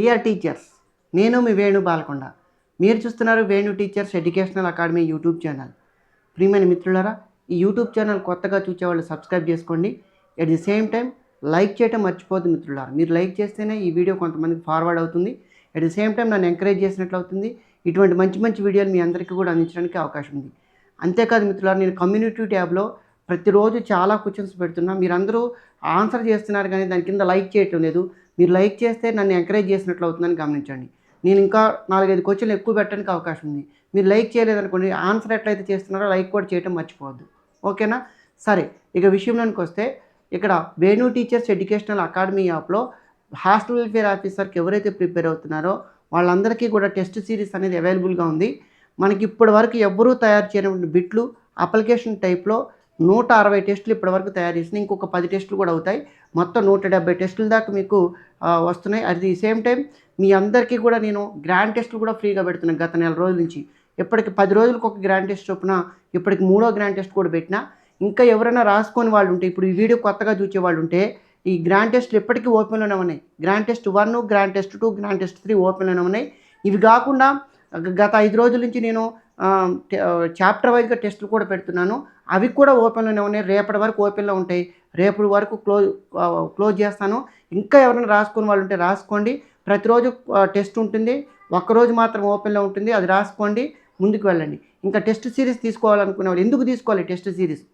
Dear teachers నేను మీ వేణు బాలకొండ. మీరు చూస్తున్నారు Venu teachers educational academy YouTube channel ప్రియమైన మిత్రులారా ఈ యూట్యూబ్ ఛానల్ కొత్తగా చూసేవాళ్ళు సబ్స్క్రైబ్ చేసుకోండి. At the same time like చేయటం మర్చిపోద్దు మిత్రులారా. మీరు లైక్ చేస్తేనే ఈ వీడియో కొంతమందికి ఫార్వర్డ్ అవుతుంది. ఎట్ ది సేమ్ టైం నన్ను ఎంకరేజ్ చేసినట్లు అవుతుంది. ఇటువంటి మంచి మంచి వీడియోలు మీ అందరికీ కూడా అందించడానికి అవకాశం ఉంది. అంతేకాదు మిత్రులారా నేను కమ్యూనిటీ ట్యాబ్లో ప్రతిరోజు చాలా క్వశ్చన్స్ పెడుతున్నా. మీరందరూ ఆన్సర్ చేస్తున్నారు కానీ దాని కింద లైక్ చేయటం లేదు. మీరు లైక్ చేస్తే నన్ను ఎంకరేజ్ చేసినట్లు అవుతుందని గమనించండి. నేను ఇంకా నాలుగైదు క్వశ్చన్లు ఎక్కువ పెట్టడానికి అవకాశం ఉంది. మీరు లైక్ చేయలేదనుకోండి ఆన్సర్ ఎట్లయితే చేస్తున్నారో లైక్ కూడా చేయటం మర్చిపోవద్దు. ఓకేనా? సరే ఇక విషయంలోనికి వస్తే ఇక్కడ వేణు టీచర్స్ ఎడ్యుకేషనల్ అకాడమీ యాప్లో హాస్టల్ వెల్ఫేర్ ఆఫీసర్కి ఎవరైతే ప్రిపేర్ అవుతున్నారో వాళ్ళందరికీ కూడా టెస్ట్ సిరీస్ అనేది అవైలబుల్గా ఉంది. మనకి ఇప్పటి వరకు ఎవ్వరూ తయారు చేయనటువంటి బిట్లు అప్లికేషన్ టైప్లో నూట అరవై టెస్టులు ఇప్పటివరకు తయారు చేసిన ఇంకొక పది టెస్టులు కూడా అవుతాయి. మొత్తం నూట డెబ్బై టెస్టుల దాకా మీకు వస్తున్నాయి. అది ది సేమ్ టైం మీ అందరికీ కూడా నేను గ్రాండ్ టెస్టులు కూడా ఫ్రీగా పెడుతున్నాను గత నెల రోజుల నుంచి. ఇప్పటికి పది రోజులకు ఒక గ్రాండ్ టెస్ట్ చొప్పున ఇప్పటికి మూడో గ్రాండ్ టెస్ట్ కూడా పెట్టినా. ఇంకా ఎవరైనా రాసుకొని వాళ్ళు ఉంటే ఇప్పుడు ఈ వీడియో కొత్తగా చూసే వాళ్ళు ఉంటే ఈ గ్రాండ్ టెస్ట్లు ఎప్పటికీ ఓపెన్లోనే ఉన్నాయి. Grand test one grand test two grand test three ఓపెన్లోనే ఉన్నాయి. ఇవి కాకుండా గత ఐదు రోజుల నుంచి నేను చాప్టర్ వైజ్గా టెస్టులు కూడా పెడుతున్నాను. అవి కూడా ఓపెన్లోనే ఉన్నాయి. రేపటి వరకు ఓపెన్లో ఉంటాయి. రేపటి వరకు క్లోజ్ క్లోజ్ చేస్తాను. ఇంకా ఎవరైనా రాసుకుని వాళ్ళు ఉంటే రాసుకోండి. ప్రతిరోజు టెస్ట్ ఉంటుంది. ఒక్కరోజు మాత్రం ఓపెన్లో ఉంటుంది. అది రాసుకోండి. ముందుకు వెళ్ళండి. ఇంకా టెస్ట్ సిరీస్ తీసుకోవాలనుకునే వాళ్ళు ఎందుకు తీసుకోవాలి టెస్ట్ సిరీస్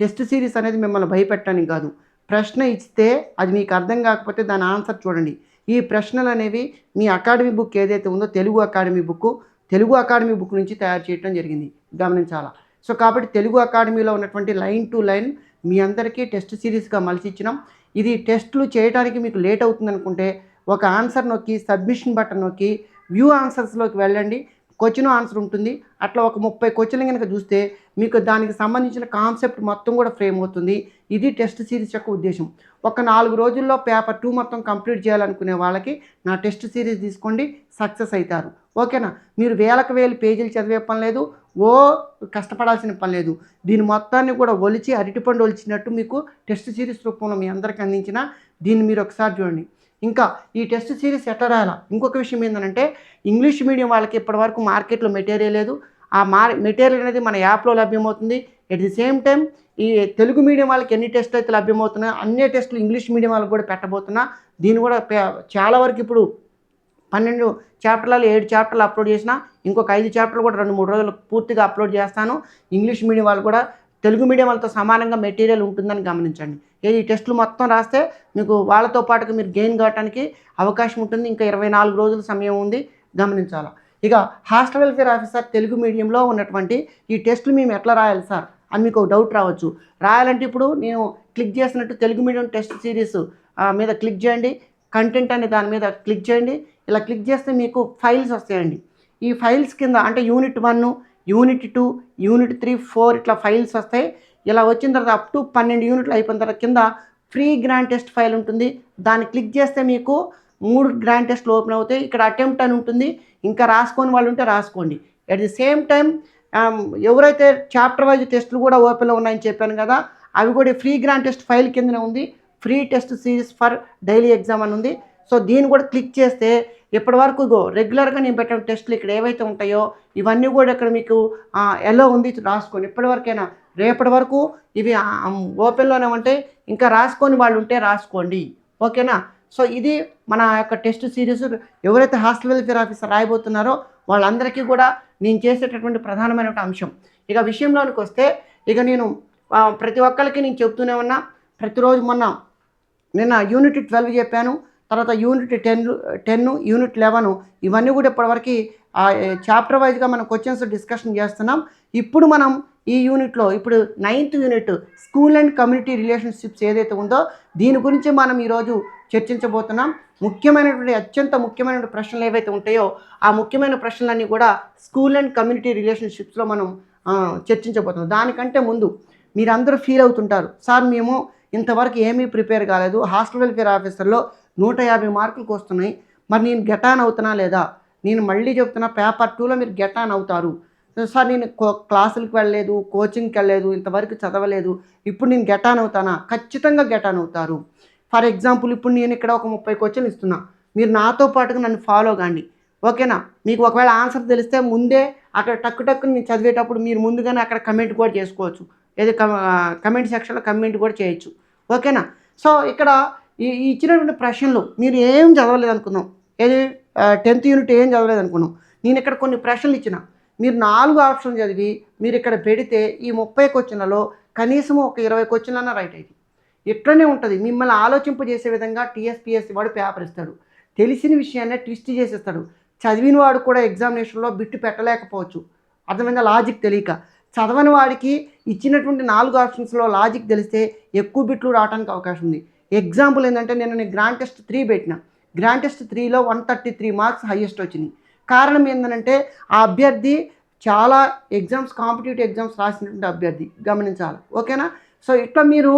టెస్ట్ సిరీస్ అనేది మిమ్మల్ని భయపెట్టడానికి కాదు. ప్రశ్న ఇస్తే అది మీకు అర్థం కాకపోతే దాని ఆన్సర్ చూడండి. ఈ ప్రశ్నలు అనేవి మీ అకాడమీ బుక్ ఏదైతే ఉందో Telugu academy book Telugu academy book నుంచి తయారు చేయడం జరిగింది. గమనించాలా? సో కాబట్టి తెలుగు అకాడమీలో ఉన్నటువంటి లైన్ టు లైన్ మీ అందరికీ టెస్ట్ సిరీస్గా మలిచి ఇచ్చినాం ఇది టెస్టులు చేయడానికి మీకు లేట్ అవుతుంది అనుకుంటే ఒక ఆన్సర్ నొక్కి సబ్మిషన్ బటన్ నొక్కి వ్యూ ఆన్సర్స్లోకి వెళ్ళండి. క్వశ్చన్ ఆన్సర్ ఉంటుంది. అట్లా ఒక ముప్పై క్వశ్చన్లు కనుక చూస్తే మీకు దానికి సంబంధించిన కాన్సెప్ట్ మొత్తం కూడా ఫ్రేమ్ అవుతుంది. ఇది టెస్ట్ సిరీస్ యొక్క ఉద్దేశం. ఒక నాలుగు రోజుల్లో పేపర్ టూ మొత్తం కంప్లీట్ చేయాలనుకునే వాళ్ళకి నా టెస్ట్ సిరీస్ తీసుకోండి సక్సెస్ అవుతారు. ఓకేనా? మీరు వేలకు వేలు పేజీలు చదివే పని లేదు. ఓ కష్టపడాల్సిన పని లేదు. దీని మొత్తాన్ని కూడా ఒలిచి అరటిపండు ఒలిచినట్టు మీకు టెస్ట్ సిరీస్ రూపంలో మీ అందరికి అందించిన దీన్ని మీరు ఒకసారి చూడండి. ఇంకా ఈ టెస్ట్ సిరీస్ ఎట్లా రాయాలా? ఇంకొక విషయం ఏంటంటే ఇంగ్లీష్ మీడియం వాళ్ళకి ఇప్పటివరకు మార్కెట్లో మెటీరియల్ లేదు. ఆ మార్ మెటీరియల్ అనేది మన యాప్లో లభ్యమవుతుంది. ఎట్ ది సేమ్ టైం ఈ తెలుగు మీడియం వాళ్ళకి ఎన్ని టెస్ట్లు అయితే లభ్యమవుతున్నాయో అన్ని టెస్టులు ఇంగ్లీష్ మీడియం వాళ్ళకి కూడా పెట్టబోతున్నా. దీన్ని కూడా పే- చాలా వరకు ఇప్పుడు పన్నెండు చాప్టర్లలో ఏడు చాప్టర్లు అప్లోడ్ చేసిన ఇంకొక ఐదు చాప్టర్లు కూడా రెండు మూడు రోజులు పూర్తిగా అప్లోడ్ చేస్తాను. ఇంగ్లీష్ మీడియం వాళ్ళు కూడా తెలుగు మీడియం వాళ్ళతో సమానంగా మెటీరియల్ ఉంటుందని గమనించండి. ఏది ఈ టెస్టులు మొత్తం రాస్తే మీకు వాళ్ళతో పాటుగా మీరు గెయిన్ కావడానికి అవకాశం ఉంటుంది. ఇంకా ఇరవై నాలుగు రోజుల సమయం ఉంది గమనించాలా. ఇక హాస్టల్ వెల్ఫేర్ ఆఫీసర్ తెలుగు మీడియంలో ఉన్నటువంటి ఈ టెస్టులు మేము ఎట్లా రాయాలి సార్? అని మీకు ఒక డౌట్ రావచ్చు. రాయాలంటే ఇప్పుడు నేను క్లిక్ చేసినట్టు తెలుగు మీడియం టెస్ట్ సిరీస్ మీద క్లిక్ చేయండి. కంటెంట్ అనే దాని మీద క్లిక్ చేయండి. ఇలా క్లిక్ చేస్తే మీకు ఫైల్స్ వస్తాయండి. ఈ ఫైల్స్ కింద అంటే unit one unit two unit three four ఇట్లా ఫైల్స్ వస్తాయి. ఇలా వచ్చిన తర్వాత అప్ టు పన్నెండు యూనిట్లు అయిపోయిన తర్వాత కింద ఫ్రీ గ్రాండ్ టెస్ట్ ఫైల్ ఉంటుంది. దాన్ని క్లిక్ చేస్తే మీకు మూడు గ్రాండ్ టెస్ట్లు ఓపెన్ అవుతాయి. ఇక్కడ అటెంప్ట్ అని ఉంటుంది. ఇంకా రాసుకొని వాళ్ళు ఉంటే రాసుకోండి. అట్ ది సేమ్ టైం ఎవరైతే చాప్టర్ వైజ్ టెస్టులు కూడా ఓపెన్లో ఉన్నాయని చెప్పాను కదా అవి కూడా ఫ్రీ గ్రాండ్ టెస్ట్ ఫైల్ కిందనే ఉంది. Free test series for daily exam అని ఉంది. సో దీన్ని కూడా క్లిక్ చేస్తే ఇప్పటి వరకు రెగ్యులర్గా నేను పెట్టిన టెస్ట్లు ఇక్కడ ఏవైతే ఉంటాయో ఇవన్నీ కూడా ఇక్కడ మీకు ఎలా ఉంది రాసుకోండి ఇప్పటివరకైనా రేపటి వరకు ఇవి ఓపెన్లోనే ఉంటాయి ఇంకా రాసుకొని వాళ్ళు ఉంటే రాసుకోండి. ఓకేనా? సో ఇది మన యొక్క టెస్ట్ సిరీస్ ఎవరైతే హాస్టల్ వెల్ఫేర్ ఆఫీసర్ రాయబోతున్నారో వాళ్ళందరికీ కూడా నేను చేసేటటువంటి ప్రధానమైన అంశం. ఇక విషయంలోనికి వస్తే ఇక నేను ప్రతి ఒక్కరికి నేను చెప్తూనే ఉన్నా. ప్రతిరోజు మొన్న నిన్న యూనిట్ ట్వెల్వ్ చెప్పాను. తర్వాత unit ten ten unit eleven ఇవన్నీ కూడా ఇప్పటివరకు చాప్టర్ వైజ్గా మనం క్వశ్చన్స్ డిస్కషన్ చేస్తున్నాం. ఇప్పుడు మనం ఈ యూనిట్లో ఇప్పుడు ninth unit school and community relationships ఏదైతే ఉందో దీని గురించి మనం ఈరోజు చర్చించబోతున్నాం. ముఖ్యమైనటువంటి అత్యంత ముఖ్యమైనటువంటి ప్రశ్నలు ఏవైతే ఉంటాయో ఆ ముఖ్యమైన ప్రశ్నలన్నీ కూడా స్కూల్ అండ్ కమ్యూనిటీ రిలేషన్షిప్స్లో మనం చర్చించబోతున్నాం. దానికంటే ముందు మీరందరూ ఫీల్ అవుతుంటారు. సార్ మేము ఇంతవరకు ఏమీ ప్రిపేర్ కాలేదు. హాస్టల్ వెల్ఫేర్ ఆఫీసర్లో నూట యాభై మార్కులకు వస్తున్నాయి. మరి నేను గెటాన్ అవుతున్నా లేదా? నేను మళ్ళీ చెప్తున్నా పేపర్ టూలో మీరు గెటాన్ అవుతారు. సార్ నేను క్లాసులకు వెళ్ళలేదు కోచింగ్కి వెళ్ళలేదు ఇంతవరకు చదవలేదు. ఇప్పుడు నేను గెటాన్ అవుతానా? ఖచ్చితంగా గెటాన్ అవుతారు. ఫర్ ఎగ్జాంపుల్ ఇప్పుడు నేను ఇక్కడ ఒక ముప్పై క్వశ్చన్ ఇస్తున్నా. మీరు నాతో పాటుగా నన్ను ఫాలో కాండి. ఓకేనా మీకు ఒకవేళ ఆన్సర్ తెలిస్తే ముందే అక్కడ టక్కు టక్కు నేను చదివేటప్పుడు మీరు ముందుగానే అక్కడ కమెంట్ కూడా చేసుకోవచ్చు. ఏదో కమెంట్ సెక్షన్లో కమెంట్ కూడా చేయొచ్చు. ఓకేనా సో ఇక్కడ ఈ ఇచ్చినటువంటి ప్రశ్నలు మీరు ఏం చదవలేదు అనుకున్నాం ఏది టెన్త్ యూనిట్ ఏం చదవలేదు అనుకున్నాం నేను ఇక్కడ కొన్ని ప్రశ్నలు ఇచ్చిన. మీరు నాలుగు ఆప్షన్లు చదివి మీరు ఇక్కడ పెడితే ఈ ముప్పై క్వశ్చన్లలో కనీసం ఒక ఇరవై క్వశ్చన్లన్నా రైట్ అయింది ఇట్లనే ఉంటుంది? మిమ్మల్ని ఆలోచింపజేసే విధంగా టీఎస్పీఎస్సీ వాడు పేపర్ ఇస్తాడు. తెలిసిన విషయాన్ని ట్విస్ట్ చేసేస్తాడు. చదివిన వాడు కూడా ఎగ్జామినేషన్లో బిట్టు పెట్టలేకపోవచ్చు. అర్థమైందా? లాజిక్ తెలియక. చదవని వాడికి ఇచ్చినటువంటి నాలుగు ఆప్షన్స్లో లాజిక్ తెలిస్తే ఎక్కువ బిట్లు రావడానికి అవకాశం ఉంది. ఎగ్జాంపుల్ ఏంటంటే నేను నేను గ్రాండ్ టెస్ట్ త్రీ పెట్టిన. గ్రాండ్ టెస్ట్ త్రీలో one thirty three marks highest వచ్చినాయి. కారణం ఏంటంటే ఆ అభ్యర్థి చాలా ఎగ్జామ్స్ కాంపిటేటివ్ ఎగ్జామ్స్ రాసినటువంటి అభ్యర్థి. గమనించాలి. ఓకేనా సో ఇట్లా మీరు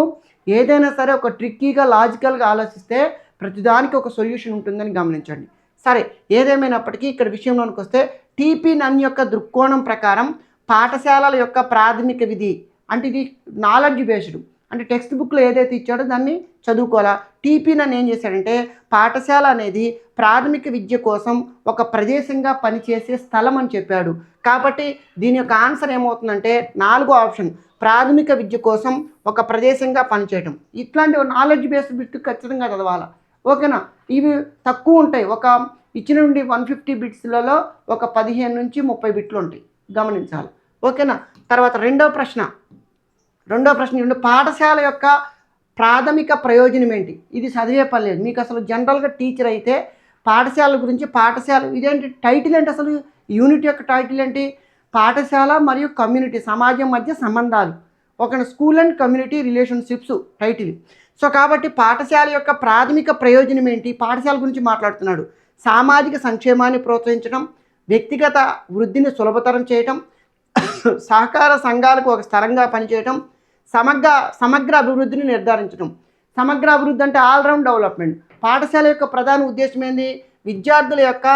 ఏదైనా సరే ఒక ట్రిక్కీగా లాజికల్గా ఆలోచిస్తే ప్రతిదానికి ఒక సొల్యూషన్ ఉంటుందని గమనించండి. సరే ఏదేమైనప్పటికీ ఇక్కడ విషయంలోనికి వస్తే టీపీ నన్ యొక్క దృక్కోణం ప్రకారం పాఠశాలల యొక్క ప్రాథమిక విధి అంటే ఇది నాలెడ్జ్ బేస్డ్ అంటే టెక్స్ట్ బుక్లో ఏదైతే ఇచ్చాడో దాన్ని చదువుకోవాలా? టీపీ నన్ను ఏం చేశాడంటే పాఠశాల అనేది ప్రాథమిక విద్య కోసం ఒక ప్రదేశంగా పనిచేసే స్థలం అని చెప్పాడు. కాబట్టి దీని యొక్క ఆన్సర్ ఏమవుతుందంటే నాలుగో ఆప్షన్ ప్రాథమిక విద్య కోసం ఒక ప్రదేశంగా పనిచేయటం. ఇట్లాంటి నాలెడ్జ్ బేస్డ్ బిట్ ఖచ్చితంగా చదవాలి. ఓకేనా? ఇవి తక్కువ ఉంటాయి. ఒక ఇచ్చిన నుండి వన్ ఫిఫ్టీ బిట్స్లలో ఒక పదిహేను నుంచి ముప్పై బిట్లు ఉంటాయి. గమనించాలి. ఓకేనా? తర్వాత రెండో ప్రశ్న. రెండో ప్రశ్న ఏంటంటే పాఠశాల యొక్క ప్రాథమిక ప్రయోజనం ఏంటి? ఇది చదివే పని లేదు. మీకు అసలు జనరల్గా టీచర్ అయితే పాఠశాల గురించి పాఠశాల ఇదేంటి టైటిల్ ఏంటి అసలు? యూనిట్ యొక్క టైటిల్ ఏంటి? పాఠశాల మరియు కమ్యూనిటీ సమాజం మధ్య సంబంధాలు. ఒక school and community relationships title. So కాబట్టి పాఠశాల యొక్క ప్రాథమిక ప్రయోజనం ఏంటి? పాఠశాల గురించి మాట్లాడుతున్నాడు. సామాజిక సంక్షేమాన్ని ప్రోత్సహించడం వ్యక్తిగత వృద్ధిని సులభతరం చేయటం సహకార సంఘాలకు ఒక స్థలంగా పనిచేయటం సమగ్ర సమగ్ర అభివృద్ధిని నిర్ధారించడం సమగ్ర అభివృద్ధి అంటే ఆల్రౌండ్ డెవలప్మెంట్ పాఠశాల యొక్క ప్రధాన ఉద్దేశం ఏంది? విద్యార్థుల యొక్క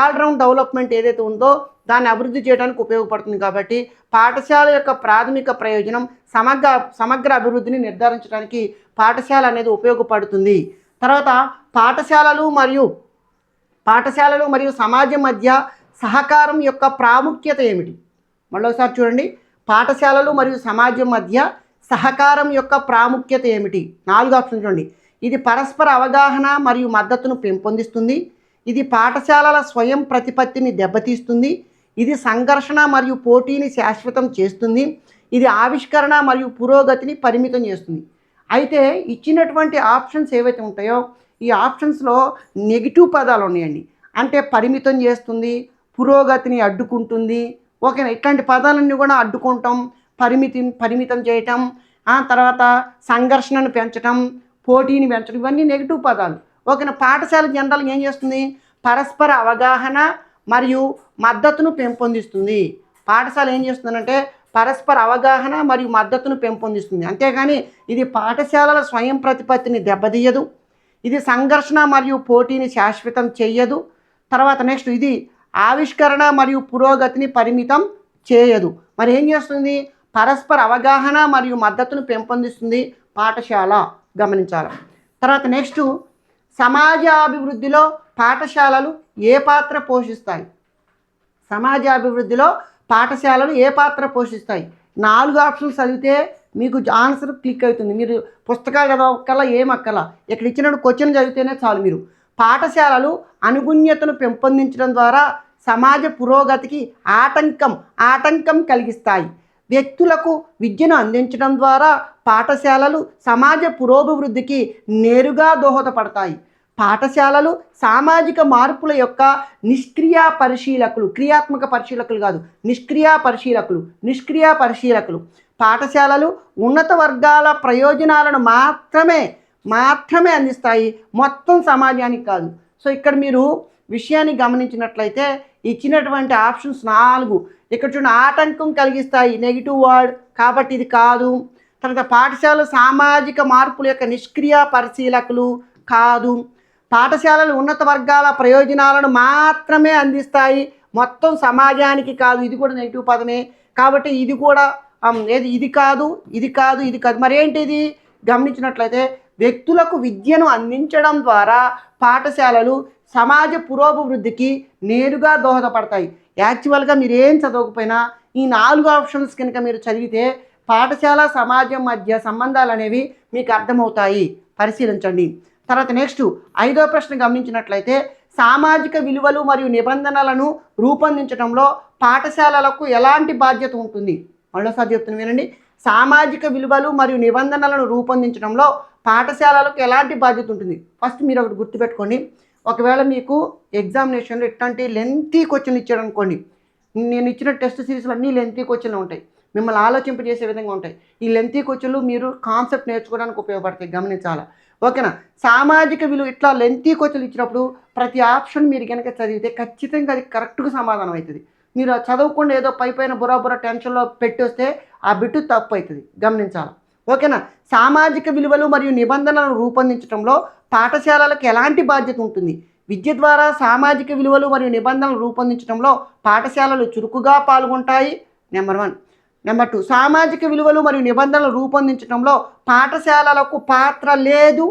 ఆల్రౌండ్ డెవలప్మెంట్ ఏదైతే ఉందో దాన్ని అభివృద్ధి చేయడానికి ఉపయోగపడుతుంది కాబట్టి పాఠశాల యొక్క ప్రాథమిక ప్రయోజనం సమగ్ర సమగ్ర అభివృద్ధిని నిర్ధారించడానికి పాఠశాల అనేది ఉపయోగపడుతుంది. తర్వాత పాఠశాలలు మరియు పాఠశాలలు మరియు సమాజం మధ్య సహకారం యొక్క ప్రాముఖ్యత ఏమిటి? మళ్ళొకసారి చూడండి. పాఠశాలలు మరియు సమాజం మధ్య సహకారం యొక్క ప్రాముఖ్యత ఏమిటి? నాలుగు ఆప్షన్ చూడండి. ఇది పరస్పర అవగాహన మరియు మద్దతును పెంపొందిస్తుంది ఇది పాఠశాలల స్వయం ప్రతిపత్తిని దెబ్బతీస్తుంది. ఇది సంఘర్షణ మరియు పోటీని శాశ్వతం చేస్తుంది. ఇది ఆవిష్కరణ మరియు పురోగతిని పరిమితం చేస్తుంది. అయితే ఇచ్చినటువంటి ఆప్షన్స్ ఏవైతే ఉంటాయో ఈ ఆప్షన్స్లో నెగిటివ్ పదాలు ఉన్నాయండి. అంటే పరిమితం చేస్తుంది పురోగతిని అడ్డుకుంటుంది. ఓకేనా? ఇట్లాంటి పదాలన్నీ కూడా అడ్డుకుంటాం. పరిమితి పరిమితం చేయటం ఆ తర్వాత సంఘర్షణను పెంచటం పోటీని పెంచడం ఇవన్నీ నెగిటివ్ పదాలు. ఓకేనా? పాఠశాల జనరల్గా ఏం చేస్తుంది? పరస్పర అవగాహన మరియు మద్దతును పెంపొందిస్తుంది. పాఠశాల ఏం చేస్తుందంటే పరస్పర అవగాహన మరియు మద్దతును పెంపొందిస్తుంది. అంతేగాని ఇది పాఠశాలల స్వయం ప్రతిపత్తిని దెబ్బతీయదు. ఇది సంఘర్షణ మరియు పోటీని శాశ్వతం చేయదు తర్వాత నెక్స్ట్ ఇది ఆవిష్కరణ మరియు పురోగతిని పరిమితం చేయదు. మరి ఏం చేస్తుంది? పరస్పర అవగాహన మరియు మద్దతును పెంపొందిస్తుంది పాఠశాల. గమనించాలి. తర్వాత నెక్స్ట్ సమాజాభివృద్ధిలో పాఠశాలలు ఏ పాత్ర పోషిస్తాయి? సమాజాభివృద్ధిలో పాఠశాలలు ఏ పాత్ర పోషిస్తాయి? నాలుగు ఆప్షన్స్ చదివితే మీకు ఆన్సర్ క్లిక్ అవుతుంది. మీరు పుస్తకాలు చదవక్కల ఏమక్కలా ఇక్కడ ఇచ్చిన క్వశ్చన్ చదివితేనే చాలు మీరు. పాఠశాలలు అనుగుణ్యతను పెంపొందించడం ద్వారా సమాజ పురోగతికి ఆటంకం ఆటంకం కలిగిస్తాయి. వ్యక్తులకు విద్యను అందించడం ద్వారా పాఠశాలలు సమాజ పురోభివృద్ధికి నేరుగా దోహదపడతాయి. పాఠశాలలు సామాజిక మార్పుల యొక్క నిష్క్రియ పరిశీలకులు క్రియాత్మక పరిశీలకులు కాదు నిష్క్రియ పరిశీలకులు నిష్క్రియ పరిశీలకులు. పాఠశాలలు ఉన్నత వర్గాల ప్రయోజనాలను మాత్రమే మాత్రమే అందిస్తాయి మొత్తం సమాజానికి కాదు. సో ఇక్కడ మీరు విషయాన్ని గమనించినట్లయితే ఇచ్చినటువంటి ఆప్షన్స్ నాలుగు. ఇక్కడ చూడండి ఆటంకం కలిగిస్తాయి. నెగిటివ్ వర్డ్ కాబట్టి ఇది కాదు. తర్వాత పాఠశాల సామాజిక మార్పుల యొక్క నిష్క్రియ పరిశీలకులు కాదు. పాఠశాలలు ఉన్నత వర్గాల ప్రయోజనాలను మాత్రమే అందిస్తాయి. మొత్తం సమాజానికి కాదు. ఇది కూడా నెగిటివ్ పదమే. కాబట్టి ఇది కూడా ఏది ఇది కాదు ఇది కాదు ఇది కాదు. మరేంటిది ఇది? గమనించినట్లయితే వ్యక్తులకు విద్యను అందించడం ద్వారా పాఠశాలలు సమాజ పురోభివృద్ధికి నేరుగా దోహదపడతాయి. యాక్చువల్గా మీరు ఏం చదవకపోయినా ఈ నాలుగు ఆప్షన్స్ కనుక మీరు చదివితే పాఠశాల సమాజం మధ్య సంబంధాలు అనేవి మీకు అర్థమవుతాయి. పరిశీలించండి. తర్వాత నెక్స్ట్ ఐదో ప్రశ్న గమనించినట్లయితే సామాజిక విలువలు మరియు నిబంధనలను రూపొందించడంలో పాఠశాలలకు ఎలాంటి బాధ్యత ఉంటుంది? మళ్ళీసారి చెప్తున్నా వినండి. సామాజిక విలువలు మరియు నిబంధనలను రూపొందించడంలో పాఠశాలలకు ఎలాంటి బాధ్యత ఉంటుంది? ఫస్ట్ మీరు ఒకటి గుర్తుపెట్టుకోండి. ఒకవేళ మీకు ఎగ్జామినేషన్లో ఇట్లాంటి లెంతీ క్వశ్చన్ ఇచ్చాడు అనుకోండి నేను ఇచ్చిన టెస్ట్ సిరీస్లో అన్నీ లెంతీ క్వశ్చన్లు ఉంటాయి. మిమ్మల్ని ఆలోచింపజేసే విధంగా ఉంటాయి. ఈ లెంతీ క్వశ్చన్లు మీరు కాన్సెప్ట్ నేర్చుకోవడానికి ఉపయోగపడతాయి గమనించాలా? ఓకేనా? సామాజిక విలువ ఇట్లా లెంతీ క్వశ్చన్లు ఇచ్చినప్పుడు ప్రతి ఆప్షన్ మీరు కనుక చదివితే ఖచ్చితంగా అది కరెక్ట్గా సమాధానం అవుతుంది. మీరు చదవకుండా ఏదో పై పైన బుర్రా బుర్రా టెన్షన్లో పెట్టి వస్తే ఆ బిట్టు తప్పు అవుతుంది. గమనించాలి? ఓకేనా? సామాజిక విలువలు మరియు నిబంధనలను రూపొందించడంలో పాఠశాలలకు ఎలాంటి బాధ్యత ఉంటుంది? విద్య ద్వారా సామాజిక విలువలు మరియు నిబంధనలు రూపొందించడంలో పాఠశాలలు చురుకుగా పాల్గొంటాయి. నెంబర్ వన్ నెంబర్ టూ సామాజిక విలువలు మరియు నిబంధనలు రూపొందించడంలో పాఠశాలలకు పాత్ర లేదు.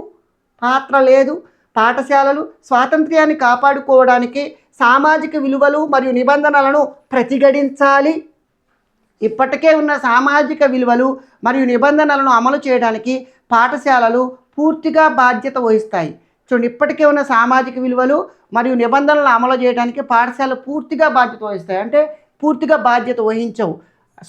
పాత్ర లేదు. పాఠశాలలు స్వాతంత్ర్యాన్ని కాపాడుకోవడానికి సామాజిక విలువలు మరియు నిబంధనలను ప్రతిఘటించాలి. ఇప్పటికే ఉన్న సామాజిక విలువలు మరియు నిబంధనలను అమలు చేయడానికి పాఠశాలలు పూర్తిగా బాధ్యత వహిస్తాయి. చూడండి ఇప్పటికే ఉన్న సామాజిక విలువలు మరియు నిబంధనలను అమలు చేయడానికి పాఠశాలలు పూర్తిగా బాధ్యత వహిస్తాయి. అంటే పూర్తిగా బాధ్యత వహించవు.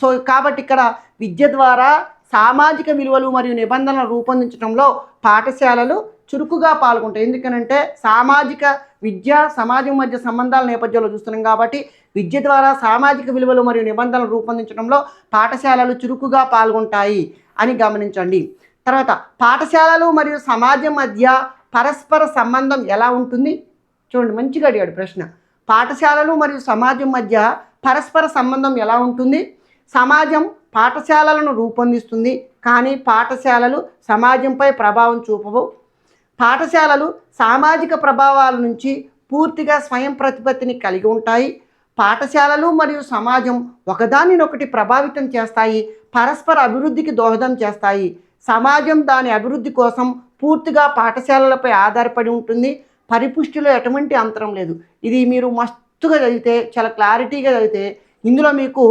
సో కాబట్టి ఇక్కడ విద్య ద్వారా సామాజిక విలువలు మరియు నిబంధనలు రూపొందించడంలో పాఠశాలలు చురుకుగా పాల్గొంటాయి. ఎందుకనంటే సామాజిక విద్య సమాజం మధ్య సంబంధాల నేపథ్యంలో చూస్తున్నాం కాబట్టి విద్య ద్వారా సామాజిక విలువలు మరియు నిబంధనలు రూపొందించడంలో పాఠశాలలు చురుకుగా పాల్గొంటాయి అని గమనించండి. తర్వాత పాఠశాలలు మరియు సమాజం మధ్య పరస్పర సంబంధం ఎలా ఉంటుంది? చూడండి మంచిగా అడిగాడు ప్రశ్న. పాఠశాలలు మరియు సమాజం మధ్య పరస్పర సంబంధం ఎలా ఉంటుంది? సమాజం పాఠశాలలను రూపొందిస్తుంది కానీ పాఠశాలలు సమాజంపై ప్రభావం చూపవు. పాఠశాలలు సామాజిక ప్రభావాల నుంచి పూర్తిగా స్వయం ప్రతిపత్తిని కలిగి ఉంటాయి. పాఠశాలలు మరియు సమాజం ఒకదానినొకటి ప్రభావితం చేస్తాయి. పరస్పర అభివృద్ధికి దోహదం చేస్తాయి. సమాజం దాని అభివృద్ధి కోసం పూర్తిగా పాఠశాలలపై ఆధారపడి ఉంటుంది. పరిపుష్టిలో ఎటువంటి అంతరం లేదు. ఇది మీరు మస్తుగా చదివితే చాలా క్లారిటీగా చదివితే ఇందులో మీకు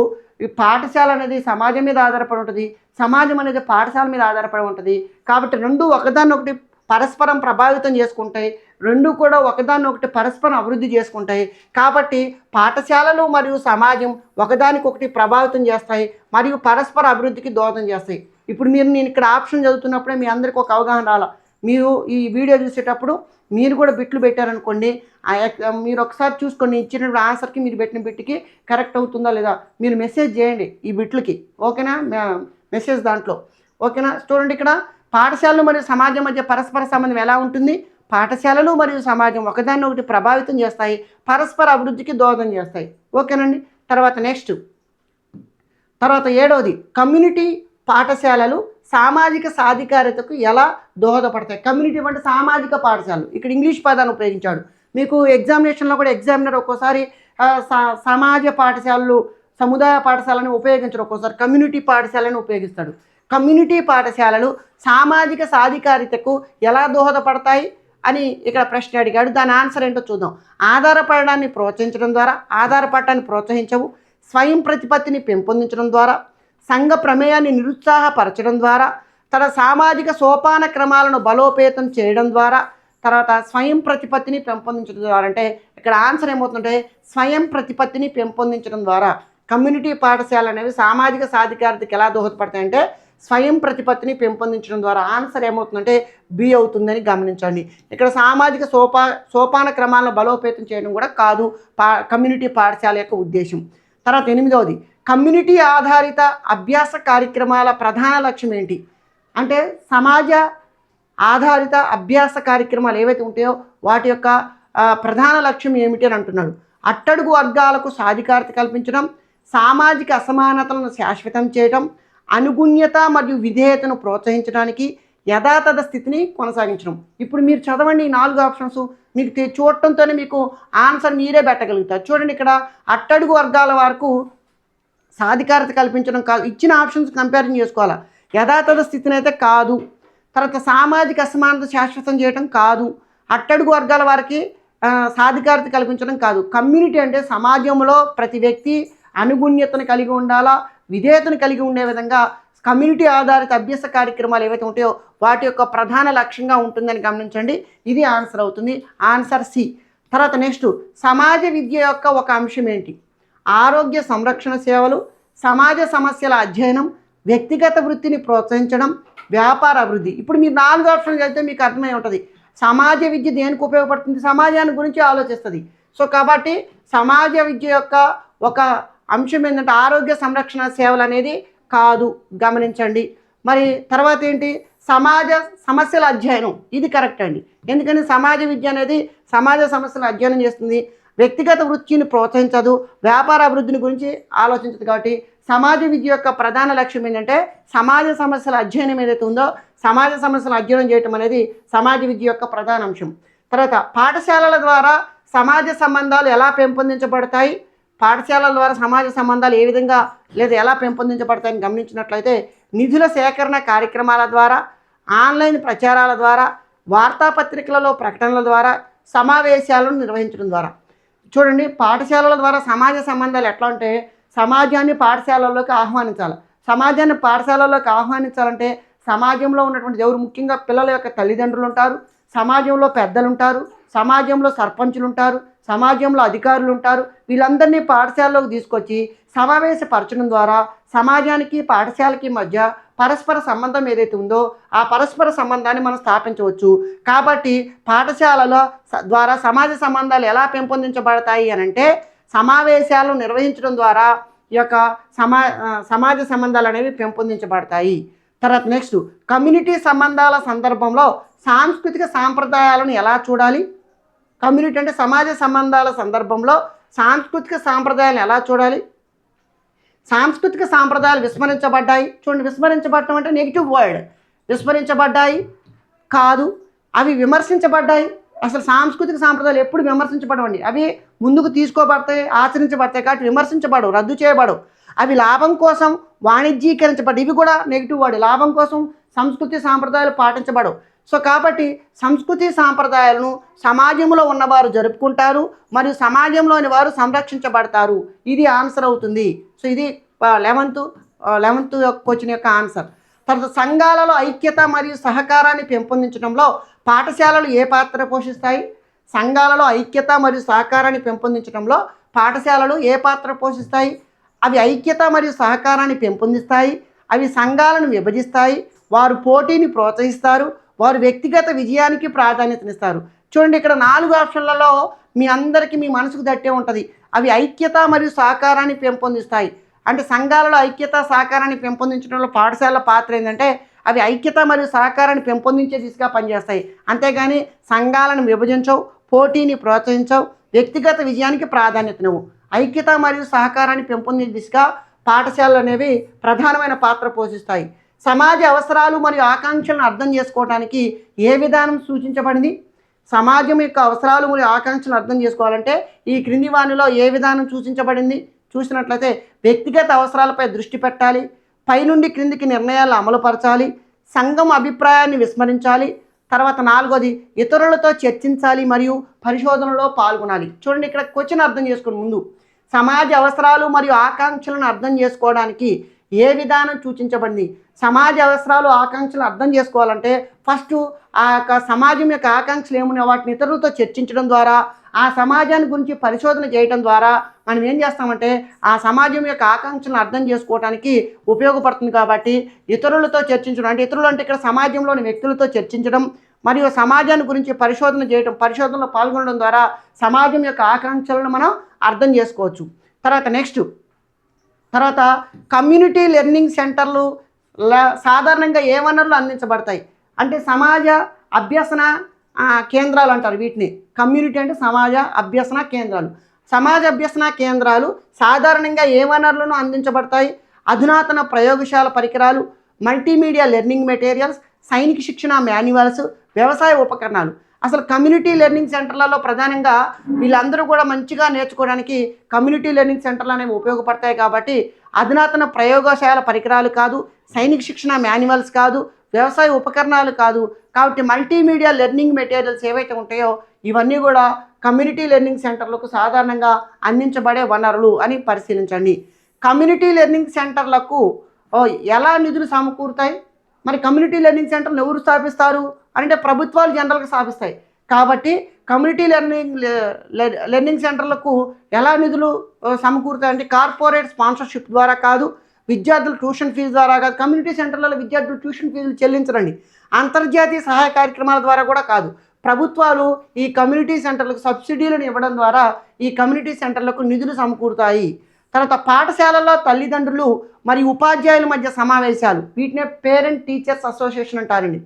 పాఠశాల అనేది సమాజం మీద ఆధారపడి ఉంటుంది. సమాజం అనేది పాఠశాల మీద ఆధారపడి ఉంటుంది. కాబట్టి రెండు ఒకదానొకటి పరస్పరం ప్రభావితం చేసుకుంటాయి. రెండు కూడా ఒకదాన్నొకటి పరస్పరం అభివృద్ధి చేసుకుంటాయి. కాబట్టి పాఠశాలలు మరియు సమాజం ఒకదానికొకటి ప్రభావితం చేస్తాయి. మరియు పరస్పర అభివృద్ధికి దోహదం చేస్తాయి. ఇప్పుడు మీరు నేను ఇక్కడ ఆప్షన్ చదువుతున్నప్పుడే మీ అందరికీ ఒక అవగాహన రాల. మీరు ఈ వీడియో చూసేటప్పుడు మీరు కూడా బిట్లు పెట్టారనుకోండి. మీరు ఒకసారి చూసుకోండి. ఇచ్చినటువంటి ఆన్సర్కి మీరు పెట్టిన బిట్కి కరెక్ట్ అవుతుందా లేదా మీరు మెసేజ్ చేయండి ఈ బిట్లకి. ఓకేనా? మెసేజ్ దాంట్లో. ఓకేనా? చూడండి ఇక్కడ పాఠశాలలు మరియు సమాజం మధ్య పరస్పర సంబంధం ఎలా ఉంటుంది? పాఠశాలలు మరియు సమాజం ఒకదాన్ని ఒకటి ప్రభావితం చేస్తాయి. పరస్పర అభివృద్ధికి దోహదం చేస్తాయి. ఓకేనండి? తర్వాత నెక్స్ట్. తర్వాత ఏడవది. కమ్యూనిటీ పాఠశాలలు సామాజిక సాధికారతకు ఎలా దోహదపడతాయి? కమ్యూనిటీ అంటే సామాజిక పాఠశాలలు. ఇక్కడ ఇంగ్లీష్ పదాన్ని ఉపయోగించాడు. మీకు ఎగ్జామినేషన్లో కూడా ఎగ్జామినర్ ఒక్కోసారి సా- సమాజ పాఠశాలలు సముదాయ పాఠశాలను ఉపయోగించడు ఒక్కోసారి. కమ్యూనిటీ పాఠశాలను ఉపయోగిస్తాడు. కమ్యూనిటీ పాఠశాలలు సామాజిక సాధికారితకు ఎలా దోహదపడతాయి అని ఇక్కడ ప్రశ్న అడిగాడు. దాని ఆన్సర్ ఏంటో చూద్దాం. ఆధారపడడాన్ని ప్రోత్సహించడం ద్వారా ఆధారపడటాన్ని ప్రోత్సహించవు స్వయం ప్రతిపత్తిని పెంపొందించడం ద్వారా సంఘ ప్రమేయాన్ని నిరుత్సాహపరచడం ద్వారా తన సామాజిక సోపాన క్రమాలను బలోపేతం చేయడం ద్వారా తర్వాత స్వయం ప్రతిపత్తిని పెంపొందించడం ద్వారా అంటే ఇక్కడ ఆన్సర్ ఏమవుతుందంటే స్వయం ప్రతిపత్తిని పెంపొందించడం ద్వారా. కమ్యూనిటీ పాఠశాలలు అనేవి సామాజిక సాధికారతకి ఎలా దోహదపడతాయంటే స్వయం ప్రతిపత్తిని పెంపొందించడం ద్వారా ఆన్సర్ ఏమవుతుందంటే బి అవుతుందని గమనించండి. ఇక్కడ సామాజిక సోపా సోపాన క్రమాలను బలోపేతం చేయడం కూడా కాదు పా కమ్యూనిటీ పాఠశాల యొక్క ఉద్దేశం. తర్వాత ఎనిమిదవది కమ్యూనిటీ ఆధారిత అభ్యాస కార్యక్రమాల ప్రధాన లక్ష్యం ఏంటి? అంటే సమాజ ఆధారిత అభ్యాస కార్యక్రమాలు ఏవైతే ఉంటాయో వాటి యొక్క ప్రధాన లక్ష్యం ఏమిటి అని అంటున్నాడు. అట్టడుగు వర్గాలకు సాధికారత కల్పించడం సామాజిక అసమానతలను శాశ్వతం చేయడం అనుగుణ్యత మరియు విధేయతను ప్రోత్సహించడానికి యథాతథ స్థితిని కొనసాగించడం. ఇప్పుడు మీరు చదవండి ఈ నాలుగు ఆప్షన్స్. మీకు చూడటంతోనే మీకు ఆన్సర్ మీరే పెట్టగలుగుతారు. చూడండి ఇక్కడ అట్టడుగు వర్గాల వరకు సాధికారత కల్పించడం కాదు ఇచ్చిన ఆప్షన్స్ కంపారిజన్ చేసుకోవాలి? యథాతథ స్థితిని అయితే కాదు. తర్వాత సామాజిక అసమానత శాశ్వతం చేయడం కాదు. అట్టడుగు వర్గాల వారికి సాధికారత కల్పించడం కాదు. కమ్యూనిటీ అంటే సమాజంలో ప్రతి వ్యక్తి అనుగుణ్యతను కలిగి ఉండాలా? విధేయతను కలిగి ఉండే విధంగా కమ్యూనిటీ ఆధారిత అభ్యాస కార్యక్రమాలు ఏవైతే ఉంటాయో వాటి యొక్క ప్రధాన లక్ష్యంగా ఉంటుందని గమనించండి. ఇది ఆన్సర్ అవుతుంది. Answer C. తర్వాత నెక్స్ట్ సమాజ విద్య యొక్క ఒక అంశం ఏంటి? ఆరోగ్య సంరక్షణ సేవలు సమాజ సమస్యల అధ్యయనం వ్యక్తిగత వృత్తిని ప్రోత్సహించడం వ్యాపార అభివృద్ధి. ఇప్పుడు మీరు నాలుగు ఆప్షన్లు చదివితే మీకు అర్థమై ఉంటుంది. సమాజ విద్య దేనికి ఉపయోగపడుతుంది? సమాజాన్ని గురించి ఆలోచిస్తుంది. సో కాబట్టి సమాజ విద్య యొక్క ఒక అంశం ఏంటంటే ఆరోగ్య సంరక్షణ సేవలు అనేది కాదు. గమనించండి. మరి తర్వాత ఏంటి? సమాజ సమస్యల అధ్యయనం. ఇది కరెక్ట్ అండి. ఎందుకని? సమాజ విద్య అనేది సమాజ సమస్యల అధ్యయనం చేస్తుంది. వ్యక్తిగత వృత్తిని ప్రోత్సహించదు. వ్యాపార అభివృద్ధిని గురించి ఆలోచించదు కాబట్టి సమాజ విద్య యొక్క ప్రధాన లక్ష్యం ఏంటంటే సమాజ సమస్యల అధ్యయనం ఏదైతే ఉందో సమాజ సమస్యల అధ్యయనం చేయటం అనేది సమాజ విద్య యొక్క ప్రధాన అంశం. తర్వాత పాఠశాలల ద్వారా సమాజ సంబంధాలు ఎలా పెంపొందించబడతాయి? పాఠశాలల ద్వారా సమాజ సంబంధాలు ఏ విధంగా లేదా ఎలా పెంపొందించబడతాయని గమనించినట్లయితే నిధుల సేకరణ కార్యక్రమాల ద్వారా ఆన్లైన్ ప్రచారాల ద్వారా వార్తాపత్రికలలో ప్రకటనల ద్వారా సమావేశాలను నిర్వహించడం ద్వారా. చూడండి పాఠశాలల ద్వారా సమాజ సంబంధాలు ఎట్లా అంటే సమాజాన్ని పాఠశాలల్లోకి ఆహ్వానించాలి. సమాజాన్ని పాఠశాలల్లోకి ఆహ్వానించాలంటే సమాజంలో ఉన్నటువంటి ఎవరు ముఖ్యంగా పిల్లల యొక్క తల్లిదండ్రులు ఉంటారు సమాజంలో పెద్దలు ఉంటారు సమాజంలో సర్పంచులు ఉంటారు సమాజంలో అధికారులు ఉంటారు వీళ్ళందరినీ పాఠశాలలోకి తీసుకొచ్చి సమావేశపరచడం ద్వారా సమాజానికి పాఠశాలకి మధ్య పరస్పర సంబంధం ఏదైతే ఉందో ఆ పరస్పర సంబంధాన్ని మనం స్థాపించవచ్చు. కాబట్టి పాఠశాలలో ద్వారా సమాజ సంబంధాలు ఎలా పెంపొందించబడతాయి అని అంటే సమావేశాలు నిర్వహించడం ద్వారా ఈ యొక్క సమా సమాజ సంబంధాలు అనేవి పెంపొందించబడతాయి. తర్వాత నెక్స్ట్ కమ్యూనిటీ సంబంధాల సందర్భంలో సాంస్కృతిక సాంప్రదాయాలను ఎలా చూడాలి? కమ్యూనిటీ అంటే సమాజ సంబంధాల సందర్భంలో సాంస్కృతిక సాంప్రదాయాలను ఎలా చూడాలి? సాంస్కృతిక సాంప్రదాయాలు విస్మరించబడ్డాయి. చూడండి విస్మరించబడటం అంటే నెగిటివ్ వర్డ్ విస్మరించబడ్డాయి? కాదు. అవి విమర్శించబడ్డాయి. అసలు సాంస్కృతిక సాంప్రదాయాలు ఎప్పుడు విమర్శించబడవండి? అవి ముందుకు తీసుకోబడతాయి ఆచరించబడతాయి కాబట్టి విమర్శించబడవు రద్దు చేయబడవు. అవి లాభం కోసం వాణిజ్యీకరించబడ్డాయి ఇవి కూడా నెగిటివ్ వర్డ్ లాభం కోసం సంస్కృతి సాంప్రదాయాలు పాటించబడవు. సో కాబట్టి సంస్కృతి సాంప్రదాయాలను సమాజంలో ఉన్నవారు జరుపుకుంటారు మరియు సమాజంలోని వారు సంరక్షించబడతారు. ఇది ఆన్సర్ అవుతుంది. సో ఇది లెవెన్త్ లెవెన్త్ క్వశ్చన్ యొక్క ఆన్సర్ తర్వాత సంఘాలలో ఐక్యత మరియు సహకారాన్ని పెంపొందించడంలో పాఠశాలలు ఏ పాత్ర పోషిస్తాయి? సంఘాలలో ఐక్యత మరియు సహకారాన్ని పెంపొందించడంలో పాఠశాలలు ఏ పాత్ర పోషిస్తాయి? అవి ఐక్యత మరియు సహకారాన్ని పెంపొందిస్తాయి. అవి సంఘాలను విభజిస్తాయి. వారు పోటీని ప్రోత్సహిస్తారు. వారు వ్యక్తిగత విజయానికి ప్రాధాన్యతనిస్తారు. చూడండి ఇక్కడ నాలుగు ఆప్షన్లలో మీ అందరికీ మీ మనసుకు దట్టే ఉంటుంది. అవి ఐక్యత మరియు సహకారాన్ని పెంపొందిస్తాయి. అంటే సంఘాలలో ఐక్యత సహకారాన్ని పెంపొందించడంలో పాఠశాలల పాత్ర ఏంటంటే అవి ఐక్యత మరియు సహకారాన్ని పెంపొందించే దిశగా పనిచేస్తాయి. అంతేగాని సంఘాలను విభజించవు పోటీని ప్రోత్సహించవు వ్యక్తిగత విజయానికి ప్రాధాన్యతనివ్వు. ఐక్యత మరియు సహకారాన్ని పెంపొందించే దిశగా పాఠశాలలు అనేవి ప్రధానమైన పాత్ర పోషిస్తాయి. సమాజ అవసరాలు మరియు ఆకాంక్షలను అర్థం చేసుకోవడానికి ఏ విధానం సూచించబడింది? సమాజం యొక్క అవసరాలు మరియు ఆకాంక్షలను అర్థం చేసుకోవాలంటే ఈ క్రింది వాణిలో ఏ విధానం సూచించబడింది? చూసినట్లయితే వ్యక్తిగత అవసరాలపై దృష్టి పెట్టాలి. పైనుండి క్రిందికి నిర్ణయాలు అమలుపరచాలి. సంఘం అభిప్రాయాన్ని విస్మరించాలి. తర్వాత నాలుగోది ఇతరులతో చర్చించాలి మరియు పరిశోధనలో పాల్గొనాలి. చూడండి ఇక్కడ క్వశ్చన్ అర్థం చేసుకోండి ముందు. సమాజ అవసరాలు మరియు ఆకాంక్షలను అర్థం చేసుకోవడానికి ఏ విధానం సూచించబడింది? సమాజ అవసరాలు ఆకాంక్షలు అర్థం చేసుకోవాలంటే ఫస్ట్ ఆ యొక్క సమాజం యొక్క ఆకాంక్షలు ఏమున్నాయో వాటిని ఇతరులతో చర్చించడం ద్వారా ఆ సమాజాన్ని గురించి పరిశోధన చేయడం ద్వారా మనం ఏం చేస్తామంటే ఆ సమాజం యొక్క ఆకాంక్షలను అర్థం చేసుకోవడానికి ఉపయోగపడుతుంది కాబట్టి ఇతరులతో చర్చించడం అంటే ఇతరులు అంటే ఇక్కడ సమాజంలోని వ్యక్తులతో చర్చించడం మరియు సమాజాన్ని గురించి పరిశోధన చేయడం పరిశోధనలో పాల్గొనడం ద్వారా సమాజం యొక్క ఆకాంక్షలను మనం అర్థం చేసుకోవచ్చు. తర్వాత నెక్స్ట్. తర్వాత కమ్యూనిటీ లెర్నింగ్ సెంటర్లు ల- సాధారణంగా ఏ వనరులు అందించబడతాయి? అంటే సమాజ అభ్యసన కేంద్రాలు అంటారు వీటిని. కమ్యూనిటీ అంటే సమాజ అభ్యసన కేంద్రాలు. సమాజ అభ్యసన కేంద్రాలు సాధారణంగా ఏ వనరులను అందించబడతాయి? అధునాతన ప్రయోగశాల పరికరాలు మల్టీమీడియా లెర్నింగ్ మెటీరియల్స్ సైనిక శిక్షణ మాన్యువల్స్ వ్యవసాయ ఉపకరణాలు. అసలు కమ్యూనిటీ లెర్నింగ్ సెంటర్లలో ప్రధానంగా వీళ్ళందరూ కూడా మంచిగా నేర్చుకోవడానికి కమ్యూనిటీ లెర్నింగ్ సెంటర్లు అనేవి ఉపయోగపడతాయి కాబట్టి అధునాతన ప్రయోగశాల పరికరాలు కాదు సైనిక శిక్షణ మాన్యువల్స్ కాదు వ్యవసాయ ఉపకరణాలు కాదు. కాబట్టి మల్టీమీడియా లెర్నింగ్ మెటీరియల్స్ ఏవైతే ఉంటాయో ఇవన్నీ కూడా కమ్యూనిటీ లెర్నింగ్ సెంటర్లకు సాధారణంగా అందించబడే వనరులు అని పరిశీలించండి. కమ్యూనిటీ లెర్నింగ్ సెంటర్లకు ఎలా నిధులు సమకూరుతాయి? మరి కమ్యూనిటీ లెర్నింగ్ సెంటర్లు ఎవరు స్థాపిస్తారు అంటే ప్రభుత్వాలు జనరల్గా స్థాపిస్తాయి. కాబట్టి కమ్యూనిటీ లెర్నింగ్ లెర్నింగ్ సెంటర్లకు ఎలా నిధులు సమకూరుతాయంటే కార్పొరేట్ స్పాన్సర్షిప్ ద్వారా కాదు విద్యార్థులు ట్యూషన్ ఫీజు ద్వారా కాదు కమ్యూనిటీ సెంటర్లలో విద్యార్థులు ట్యూషన్ ఫీజులు చెల్లించరండి. అంతర్జాతీయ సహాయ కార్యక్రమాల ద్వారా కూడా కాదు. ప్రభుత్వాలు ఈ కమ్యూనిటీ సెంటర్లకు సబ్సిడీలను ఇవ్వడం ద్వారా ఈ కమ్యూనిటీ సెంటర్లకు నిధులు సమకూరుతాయి. తర్వాత పాఠశాలల్లో తల్లిదండ్రులు మరియు ఉపాధ్యాయుల మధ్య సమావేశాలు. వీటినే పేరెంట్ టీచర్స్ అసోసియేషన్ అంటారండి.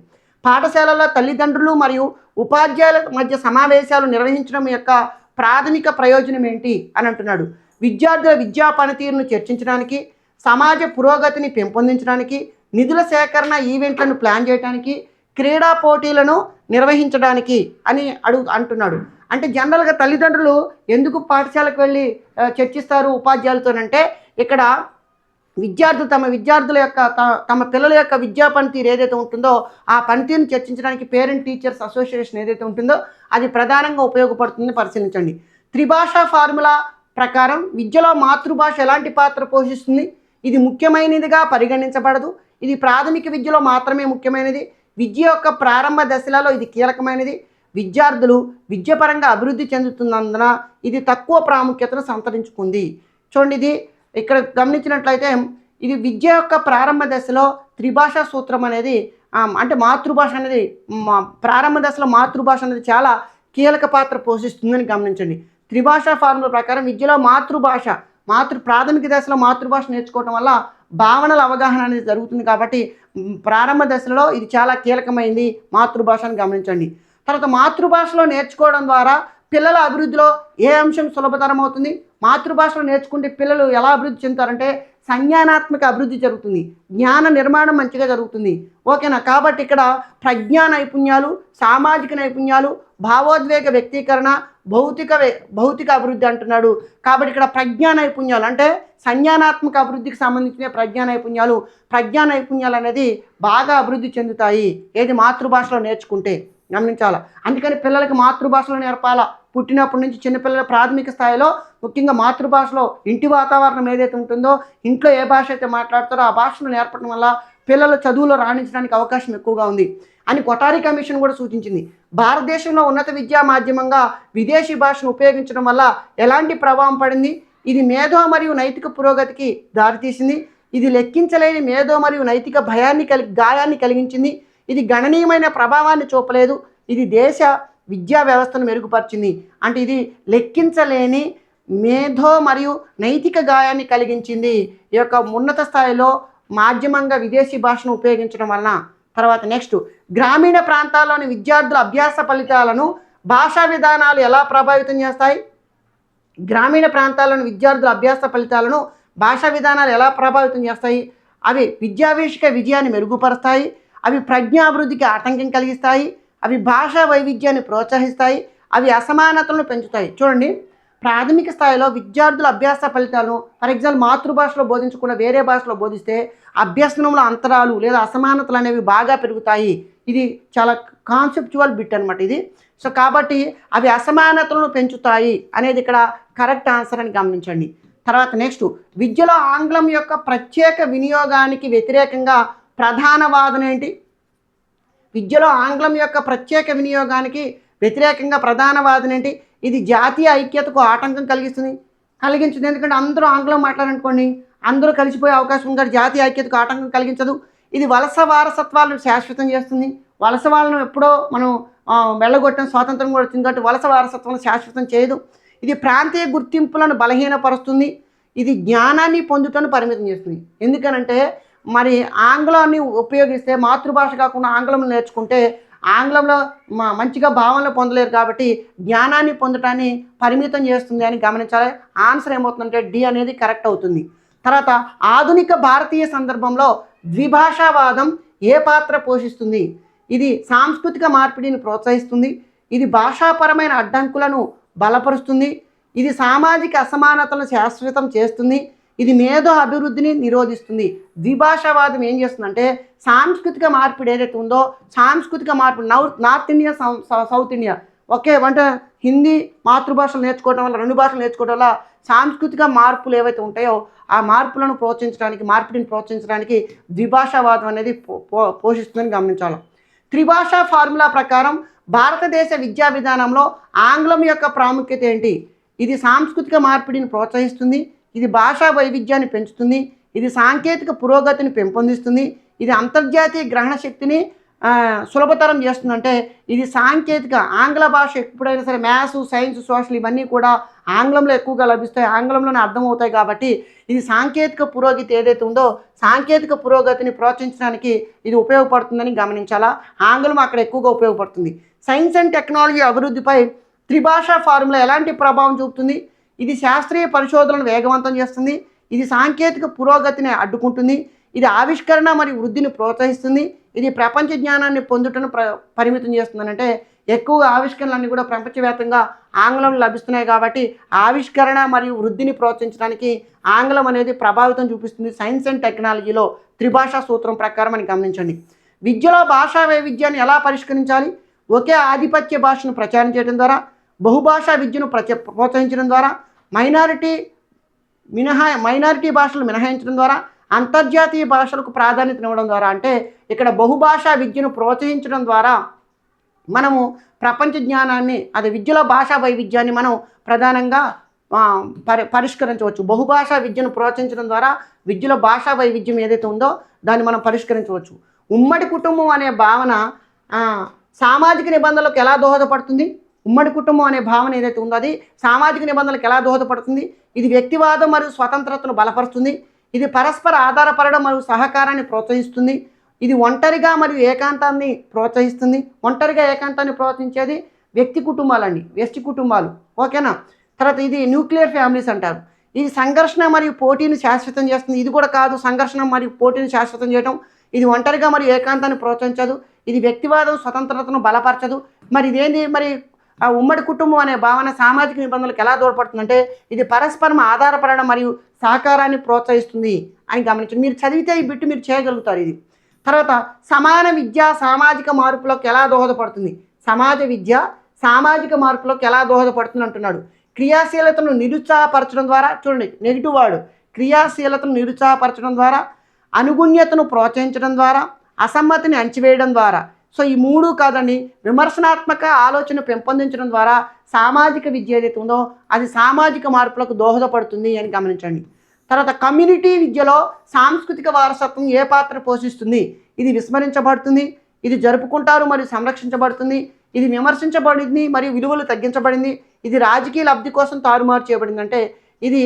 పాఠశాలల్లో తల్లిదండ్రులు మరియు ఉపాధ్యాయుల మధ్య సమావేశాలు నిర్వహించడం యొక్క ప్రాథమిక ప్రయోజనం ఏంటి అని అంటున్నాడు. విద్యార్థుల విద్యా పనితీరును చర్చించడానికి సమాజ పురోగతిని పెంపొందించడానికి నిధుల సేకరణ ఈవెంట్లను ప్లాన్ చేయడానికి క్రీడా పోటీలను నిర్వహించడానికి అని అడుగు అంటున్నాడు. అంటే జనరల్గా తల్లిదండ్రులు ఎందుకు పాఠశాలకు వెళ్ళి చర్చిస్తారు ఉపాధ్యాయులతోనంటే ఇక్కడ విద్యార్థులు తమ విద్యార్థుల యొక్క త- తమ పిల్లల యొక్క విద్యా పనితీరు ఏదైతే ఉంటుందో ఆ పనితీరును చర్చించడానికి పేరెంట్ టీచర్స్ అసోసియేషన్ ఏదైతే ఉంటుందో అది ప్రధానంగా ఉపయోగపడుతుందని పరిశీలించండి. త్రిభాషా ఫార్ములా ప్రకారం విద్యలో మాతృభాష ఎలాంటి పాత్ర పోషిస్తుంది? ఇది ముఖ్యమైనదిగా పరిగణించబడదు. ఇది ప్రాథమిక విద్యలో మాత్రమే ముఖ్యమైనది. విద్య యొక్క ప్రారంభ దశలలో ఇది కీలకమైనది. విద్యార్థులు విద్యపరంగా అభివృద్ధి చెందుతున్నందున ఇది తక్కువ ప్రాముఖ్యతను సంతరించుకుంది. చూడండి ఇది ఇక్కడ గమనించినట్లయితే ఇది విద్య యొక్క ప్రారంభ దశలో త్రిభాషా సూత్రం అనేది అంటే మాతృభాష అనేది మా- ప్రారంభ దశలో మాతృభాష అనేది చాలా కీలక పాత్ర పోషిస్తుందని గమనించండి. త్రిభాషా ఫార్ములా ప్రకారం విద్యలో మాతృభాష మాతృ ప్రాథమిక దశలో మాతృభాష నేర్చుకోవటం వల్ల భావనల అవగాహన అనేది జరుగుతుంది కాబట్టి ప్రారంభ దశలో ఇది చాలా కీలకమైంది మాతృభాషను గమనించండి. తర్వాత మాతృభాషలో నేర్చుకోవడం ద్వారా పిల్లల అభివృద్ధిలో ఏ అంశం సులభతరం అవుతుంది? మాతృభాషలో నేర్చుకుంటే పిల్లలు ఎలా అభివృద్ధి చెందుతారంటే సంజ్ఞానాత్మక అభివృద్ధి జరుగుతుంది. జ్ఞాన నిర్మాణం మంచిగా జరుగుతుంది. ఓకేనా? కాబట్టి ఇక్కడ ప్రజ్ఞా నైపుణ్యాలు సామాజిక నైపుణ్యాలు భావోద్వేగ వ్యక్తీకరణ భౌతిక భౌతిక అభివృద్ధి అంటున్నాడు. కాబట్టి ఇక్కడ ప్రజ్ఞా నైపుణ్యాలు అంటే సంజ్ఞానాత్మక అభివృద్ధికి సంబంధించిన ప్రజ్ఞా నైపుణ్యాలు. ప్రజ్ఞా నైపుణ్యాలు అనేది బాగా అభివృద్ధి చెందుతాయి. ఏది? మాతృభాషలో నేర్చుకుంటే. గమనించాలా? అందుకని పిల్లలకి మాతృభాషలో నేర్పాలా? పుట్టినప్పటి నుంచి చిన్నపిల్లల ప్రాథమిక స్థాయిలో ముఖ్యంగా మాతృభాషలో ఇంటి వాతావరణం ఏదైతే ఉంటుందో ఇంట్లో ఏ భాష అయితే మాట్లాడతారో ఆ భాషను నేర్పడం వల్ల పిల్లలు చదువులో రాణించడానికి అవకాశం ఎక్కువగా ఉంది అని కొటారి కమిషన్ కూడా సూచించింది. భారతదేశంలో ఉన్నత విద్యా మాధ్యమంగా విదేశీ భాషను ఉపయోగించడం వల్ల ఎలాంటి ప్రభావం పడింది? ఇది మేధో మరియు నైతిక పురోగతికి దారితీసింది. ఇది లెక్కించలేని మేధో మరియు నైతిక భయాన్ని కలిగి గాయాన్ని కలిగించింది. ఇది గణనీయమైన ప్రభావాన్ని చూపలేదు. ఇది దేశ విద్యా వ్యవస్థను మెరుగుపరిచింది. అంటే ఇది లెక్కించలేని మేధో మరియు నైతిక గాయాన్ని కలిగించింది. ఈ యొక్క ఉన్నత స్థాయిలో మాధ్యమంగా విదేశీ భాషను ఉపయోగించడం వలన. తర్వాత నెక్స్ట్ గ్రామీణ ప్రాంతాల్లోని విద్యార్థుల అభ్యాస ఫలితాలను భాషా విధానాలు ఎలా ప్రభావితం చేస్తాయి? గ్రామీణ ప్రాంతాల్లోని విద్యార్థుల అభ్యాస ఫలితాలను భాషా విధానాలు ఎలా ప్రభావితం చేస్తాయి? అవి విద్యావేషిక విజయాన్ని మెరుగుపరుస్తాయి. అవి ప్రజ్ఞాభివృద్ధికి ఆటంకం కలిగిస్తాయి అవి భాషా వైవిధ్యాన్ని ప్రోత్సహిస్తాయి అవి అసమానతలను పెంచుతాయి. చూడండి ప్రాథమిక స్థాయిలో విద్యార్థుల అభ్యాస ఫలితాలను ఫర్ ఎగ్జాంపుల్ మాతృభాషలో బోధించకుండా వేరే భాషలో బోధిస్తే అభ్యసనంలో అంతరాలు లేదా అసమానతలు అనేవి బాగా పెరుగుతాయి. ఇది చాలా కాన్సెప్చువల్ బిట్ అనమాట ఇది. సో కాబట్టి అవి అసమానతలను పెంచుతాయి అనేది ఇక్కడ కరెక్ట్ ఆన్సర్ అని గమనించండి. తర్వాత నెక్స్ట్ విద్యలో ఆంగ్లం యొక్క ప్రత్యేక వినియోగానికి వ్యతిరేకంగా ప్రధాన వాదన ఏంటి? విద్యలో ఆంగ్లం యొక్క ప్రత్యేక వినియోగానికి వ్యతిరేకంగా ప్రధాన వాదన ఏంటి? ఇది జాతీయ ఐక్యతకు ఆటంకం కలిగిస్తుంది. కలిగించదు. ఎందుకంటే అందరూ ఆంగ్లం మాట్లాడారనుకోండి అందరూ కలిసిపోయే అవకాశం ఉంది జాతీయ ఐక్యతకు ఆటంకం కలిగించదు. ఇది వలస వారసత్వాలను శాశ్వతం చేస్తుంది. వలస వాళ్ళను ఎప్పుడో మనం వెళ్ళగొట్టడం స్వాతంత్రం కూడా వచ్చింది కాబట్టి వలస వారసత్వం శాశ్వతం చేయదు. ఇది ప్రాంతీయ గుర్తింపులను బలహీనపరుస్తుంది. ఇది జ్ఞానాన్ని పొందుటను పరిమితం చేస్తుంది. ఎందుకనంటే మరి ఆంగ్లాన్ని ఉపయోగిస్తే మాతృభాష కాకుండా ఆంగ్లం నేర్చుకుంటే ఆంగ్లంలో మంచిగా భావనలు పొందలేరు కాబట్టి జ్ఞానాన్ని పొందటాన్ని పరిమితం చేస్తుంది అని గమనించాలి. ఆన్సర్ ఏమవుతుందంటే డి అనేది కరెక్ట్ అవుతుంది. తర్వాత ఆధునిక భారతీయ సందర్భంలో ద్విభాషావాదం ఏ పాత్ర పోషిస్తుంది? ఇది సాంస్కృతిక మార్పిడిని ప్రోత్సహిస్తుంది. ఇది భాషాపరమైన అడ్డంకులను బలపరుస్తుంది. ఇది సామాజిక అసమానతలను శాశ్వతం చేస్తుంది. ఇది మేధో అభివృద్ధిని నిరోధిస్తుంది. ద్విభాషావాదం ఏం చేస్తుందంటే సాంస్కృతిక మార్పిడి ఏదైతే ఉందో సాంస్కృతిక మార్పిడి north north India south- south India. ఒకే అంటే హిందీ మాతృభాషలు నేర్చుకోవడం వల్ల రెండు భాషలు నేర్చుకోవడం వల్ల సాంస్కృతిక మార్పులు ఏవైతే ఉంటాయో ఆ మార్పులను ప్రోత్సహించడానికి మార్పిడిని ప్రోత్సహించడానికి ద్విభాషావాదం అనేది పో- పో- పోషిస్తుందని గమనించాలి. త్రిభాషా ఫార్ములా ప్రకారం భారతదేశ విద్యా విధానంలో ఆంగ్లం యొక్క ప్రాముఖ్యత ఏంటి? ఇది సాంస్కృతిక మార్పిడిని ప్రోత్సహిస్తుంది ఇది భాషా వైవిధ్యాన్ని పెంచుతుంది ఇది సాంకేతిక పురోగతిని పెంపొందిస్తుంది ఇది అంతర్జాతీయ గ్రహణ శక్తిని సులభతరం చేస్తుందంటే ఇది సాంకేతిక ఆంగ్ల భాష ఎప్పుడైనా సరే మ్యాథ్స్ సైన్స్ సోషల్ ఇవన్నీ కూడా ఆంగ్లంలో ఎక్కువగా లభిస్తాయి. ఆంగ్లంలోనే అర్థమవుతాయి కాబట్టి ఇది సాంకేతిక పురోగతి ఏదైతే ఉందో సాంకేతిక పురోగతిని ప్రోత్సహించడానికి ఇది ఉపయోగపడుతుందని గమనించాలా? ఆంగ్లం అక్కడ ఎక్కువగా ఉపయోగపడుతుంది. సైన్స్ అండ్ టెక్నాలజీ అభివృద్ధిపై త్రిభాషా ఫార్ములా ఎలాంటి ప్రభావం చూపుతుంది? ఇది శాస్త్రీయ పరిశోధనను వేగవంతం చేస్తుంది. ఇది సాంకేతిక పురోగతిని అడ్డుకుంటుంది. ఇది ఆవిష్కరణ మరియు వృద్ధిని ప్రోత్సహిస్తుంది. ఇది ప్రపంచ జ్ఞానాన్ని పొందుటను ప్ర పరిమితం చేస్తుంది అంటే ఆవిష్కరణలన్నీ కూడా ప్రపంచవ్యాప్తంగా ఆంగ్లంలో లభిస్తున్నాయి కాబట్టి ఆవిష్కరణ మరియు వృద్ధిని ప్రోత్సహించడానికి ఆంగ్లం అనేది ప్రభావితం చూపిస్తుంది. సైన్స్ అండ్ టెక్నాలజీలో త్రిభాషా సూత్రం ప్రకారం అని గమనించండి. విద్యలో భాషా వైవిధ్యాన్ని ఎలా పరిష్కరించాలి? ఒకే ఆధిపత్య భాషను ప్రచారం చేయడం ద్వారా బహుభాషా విద్యను ప్రచ ప్రోత్సహించడం ద్వారా మైనారిటీ మినహా మైనారిటీ భాషలు మినహాయించడం ద్వారా అంతర్జాతీయ భాషలకు ప్రాధాన్యతనివ్వడం ద్వారా అంటే ఇక్కడ బహుభాషా విద్యను ప్రోత్సహించడం ద్వారా మనము ప్రపంచ జ్ఞానాన్ని అది విద్యలో భాషా వైవిధ్యాన్ని మనం ప్రధానంగా పరి పరిష్కరించవచ్చు. బహుభాషా విద్యను ప్రోత్సహించడం ద్వారా విద్యలో భాషా వైవిధ్యం ఏదైతే ఉందో దాన్ని మనం పరిష్కరించవచ్చు. ఉమ్మడి కుటుంబం అనే భావన సామాజిక నిబంధనలకు ఎలా దోహదపడుతుంది? ఉమ్మడి కుటుంబం అనే భావన ఏదైతే ఉందో అది సామాజిక నిబంధనలకు ఎలా దోహదపడుతుంది? ఇది వ్యక్తివాదం మరియు స్వతంత్రతను బలపరుస్తుంది. ఇది పరస్పర ఆధారపడడం మరియు సహకారాన్ని ప్రోత్సహిస్తుంది. ఇది ఒంటరిగా మరియు ఏకాంతాన్ని ప్రోత్సహిస్తుంది. ఒంటరిగా ఏకాంతాన్ని ప్రోత్సహించేది వ్యక్తి కుటుంబాలండి వ్యక్తి కుటుంబాలు. ఓకేనా? తర్వాత ఇది న్యూక్లియర్ ఫ్యామిలీస్ అంటారు. ఇది సంఘర్షణ మరియు పోటీని శాశ్వతం చేస్తుంది. ఇది కూడా కాదు సంఘర్షణ మరియు పోటీని శాశ్వతం చేయడం ఇది ఒంటరిగా మరియు ఏకాంతాన్ని ప్రోత్సహించదు. ఇది వ్యక్తివాదం స్వతంత్రతను బలపరచదు. మరి ఇదేంటి మరి ఆ ఉమ్మడి కుటుంబం అనే భావన సామాజిక నిబంధనలకు ఎలా దోడ్పడుతుందంటే ఇది పరస్పరం ఆధారపడడం మరియు సహకారాన్ని ప్రోత్సహిస్తుంది. అని గమనించండి. మీరు చదివితే ఈ బిట్టు మీరు చేయగలుగుతారు ఇది. తర్వాత సమాన విద్య సామాజిక మార్పులకు ఎలా దోహదపడుతుంది? సమాజ విద్య సామాజిక మార్పులకు ఎలా దోహదపడుతుంది అంటున్నాడు. క్రియాశీలతను నిరుత్సాహపరచడం ద్వారా చూడండి నెగిటివ్ వాడు క్రియాశీలతను నిరుత్సాహపరచడం ద్వారా అనుగుణ్యతను ప్రోత్సహించడం ద్వారా అసమ్మతిని అణచివేయడం ద్వారా. సో ఈ మూడు కాదండి విమర్శనాత్మక ఆలోచన పెంపొందించడం ద్వారా సామాజిక విద్య ఏదైతే ఉందో అది సామాజిక మార్పులకు దోహదపడుతుంది అని గమనించండి. తర్వాత కమ్యూనిటీ విద్యలో సాంస్కృతిక వారసత్వం ఏ పాత్ర పోషిస్తుంది? ఇది విస్మరించబడుతుంది ఇది జరుపుకుంటారు మరియు సంరక్షించబడుతుంది ఇది విమర్శించబడింది మరియు విలువలు తగ్గించబడింది ఇది రాజకీయ లబ్ధి కోసం తారుమారు చేయబడింది అంటే ఇది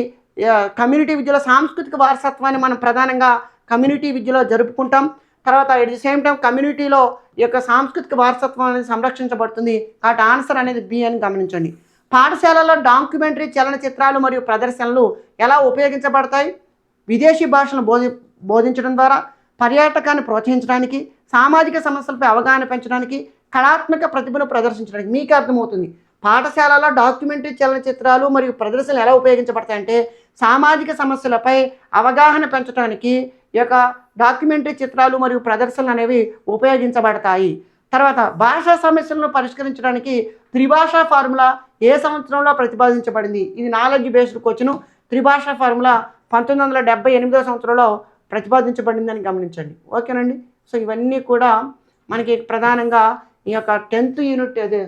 కమ్యూనిటీ విద్యలో సాంస్కృతిక వారసత్వాన్ని మనం ప్రధానంగా కమ్యూనిటీ విద్యలో జరుపుకుంటాం. తర్వాత ఎట్ ది సేమ్ టైం కమ్యూనిటీలో ఈ యొక్క సాంస్కృతిక వారసత్వం అనేది సంరక్షించబడుతుంది. కాబట్టి ఆన్సర్ అనేది బి అని గమనించండి. పాఠశాలలో డాక్యుమెంటరీ చలనచిత్రాలు మరియు ప్రదర్శనలు ఎలా ఉపయోగించబడతాయి? విదేశీ భాషను బోధి బోధించడం ద్వారా పర్యాటకాన్ని ప్రోత్సహించడానికి సామాజిక సమస్యలపై అవగాహన పెంచడానికి కళాత్మక ప్రతిభను ప్రదర్శించడానికి మీకు అర్థమవుతుంది. పాఠశాలలో డాక్యుమెంటరీ చలనచిత్రాలు మరియు ప్రదర్శనలు ఎలా ఉపయోగించబడతాయంటే సామాజిక సమస్యలపై అవగాహన పెంచడానికి ఈ యొక్క డాక్యుమెంటరీ చిత్రాలు మరియు ప్రదర్శనలు అనేవి ఉపయోగించబడతాయి. తర్వాత భాషా సమస్యలను పరిష్కరించడానికి త్రిభాషా ఫార్ములా ఏ సంవత్సరంలో ప్రతిపాదించబడింది? ఇది నాలెడ్జ్ బేస్డ్ క్వశ్చన్. త్రిభాషా ఫార్ములా పంతొమ్మిది వందల డెబ్బై ఎనిమిదో సంవత్సరంలో ప్రతిపాదించబడిందని గమనించండి. ఓకేనండి? సో ఇవన్నీ కూడా మనకి ప్రధానంగా ఈ యొక్క టెన్త్ యూనిట్ ఏదైతే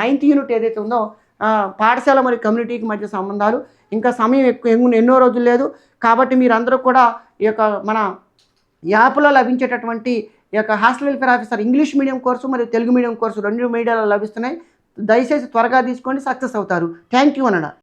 నైన్త్ యూనిట్ ఏదైతే ఉందో పాఠశాల మరియు కమ్యూనిటీకి మధ్య సంబంధాలు. ఇంకా సమయం ఎక్కువ ఎన్నో- రోజులు లేదు. కాబట్టి మీరందరూ కూడా ఈ యొక్క మన యాప్లో లభించేటటువంటి ఈ యొక్క hostel welfare officer English medium course మరియు తెలుగు మీడియం కోర్సు రెండు మీడియాలో లభిస్తున్నాయి. దయచేసి త్వరగా తీసుకోండి సక్సెస్ అవుతారు. Thank you అనడా